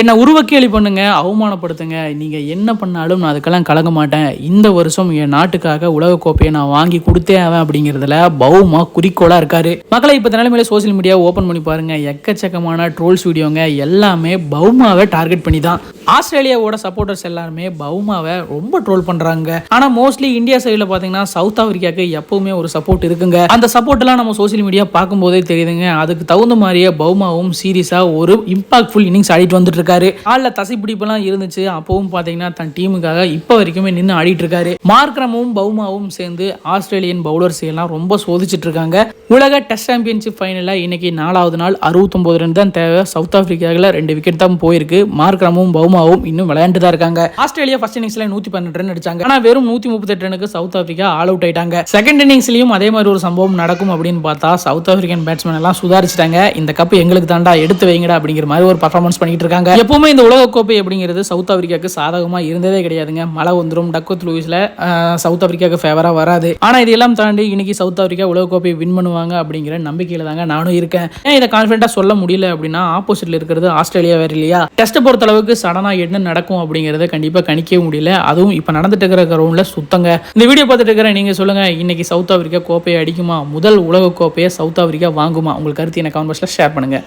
என்னை உருவக்கேலி பண்ணுங்க அவமானப்படுத்துங்க. நீங்க என்ன பண்ணாலும் நான் அதுக்கெல்லாம் கலங்க மாட்டேன். இந்த வருஷம் என் நாட்டுக்காக உலக கோப்பையை நான் வாங்கி கொடுத்தே ஆவேன் அப்படிங்கிறதுல பௌமா குறிக்கோளா இருக்காரு. மக்களை இப்ப நிலைமையில சோசியல் மீடியா ஓபன் பண்ணி பாருங்க. எக்கச்சக்கமான ட்ரோல்ஸ் வீடியோங்க எல்லாமே பௌமாவை டார்கெட் பண்ணி தான் ஆஸ்திரேலியாவோட சப்போர்ட்டர்ஸ் எல்லாருமே பவுமாவை ரொம்ப ட்ரோல் பண்றாங்க. ஆனா மோஸ்ட்லி இந்தியா சைடுல பாத்தீங்கன்னா சவுத் ஆப்பிரிக்காக்கு எப்பவுமே ஒரு சப்போர்ட் இருக்குங்க. அந்த சப்போர்ட் எல்லாம் நம்ம சோசியல் மீடியா பார்க்கும்போதே தெரியுதுங்க. அதுக்கு தகுந்த மாதிரியே பவுமாவும் சீரியஸா ஒரு இம்பாக்ட்ஃபுல் இன்னிங்ஸ் ஆடிட்டு வந்துட்டு இருக்காரு ஆள்ல தசை பிடிப்பெல்லாம் இருந்துச்சு. அப்பவும் பாத்தீங்கன்னா தன் டீமுக்காக இப்ப வரைக்குமே நின்று ஆடிட்டு இருக்காரு மார்க்ரமும் பவுமாவும் சேர்ந்து ஆஸ்திரேலியன் பவுலர்ஸ் எல்லாம் ரொம்ப சோதிச்சிட்டு இருக்காங்க உலக டெஸ்ட் சாம்பியன்ஷிப் ஃபைனல்ல இன்னைக்கு நாலாவது நாள் அறுபத்தொன்பது ரன் தான் தேவை. சவுத் ஆப்பிரிக்காவில் ரெண்டு விக்கெட் தான் போயிருக்கு. மார்க்ரமும் பவுமா பௌமாவும் இன்னும் விளையாண்டு தான் இருக்காங்க. ஆஸ்திரேலியா ஃபர்ஸ்ட் இன்னிங்ஸ்ல நூத்தி பன்னெண்டு ரன் அடிச்சாங்க. ஆனா வெறும் நூத்தி முப்பத்தெட்டு ரனுக்கு சவுத் ஆப்பிரிக்கா ஆல் அவுட் ஆயிட்டாங்க. செகண்ட் இன்னிங்ஸ்லயும் அதே மாதிரி ஒரு சம்பவம் நடக்கும் அப்படின்னு பார்த்தா சவுத் ஆப்பிரிக்கன் பேட்ஸ்மேன் எல்லாம் சுதாரிச்சிட்டாங்க. இந்த கப் எங்களுக்கு தாண்டா எடுத்து வைங்கடா அப்படிங்கிற மாதிரி ஒரு பர்ஃபார்மன்ஸ் பண்ணிட்டு இருக்காங்க. எப்பவுமே இந்த உலக கோப்பை அப்படிங்கிறது சவுத் ஆப்பிரிக்காவுக்கு சாதகமா இருந்ததே கிடையாதுங்க. மழை வந்துடும் டக்குத் லூயிஸ்ல சவுத் ஆப்பிரிக்காவுக்கு ஃபேவரா வராது. ஆனா இதெல்லாம் தாண்டி இன்னைக்கு சவுத் ஆப்பிரிக்கா உலக கோப்பையை வின் பண்ணுவாங்க அப்படிங்கிற நம்பிக்கையில தாங்க நானும் இருக்கேன். ஏன் இதை கான்ஃபிடண்டா சொல்ல முடியல அப்படின்னா ஆப்போசிட்ல இருக்கிறது ஆஸ்திரேலியா வேற இல்லையா? டெஸ்ட் பொறுத்த அளவுக்கு சடனா என்ன நடக்கும் அப்படிங்கிறத கண்டிப்பாக கணிக்கவே முடியல. அதுவும் இப்போ நடந்துட்டு இருக்கிற கிரவுண்டில் சுத்தங்க. இந்த வீடியோ பார்த்துட்டு இருக்கிற நீங்கள் சொல்லுங்க இன்னைக்கு சவுத் ஆஃப்ரிக்கா கோப்பையை அடிக்குமா? முதல் உலக கோப்பையை சவுத் ஆஃப்ரிக்கா வாங்குமா? உங்களுக்கு கருத்து எனக்கு கமெண்ட் பாக்ஸில் ஷேர் பண்ணுங்க.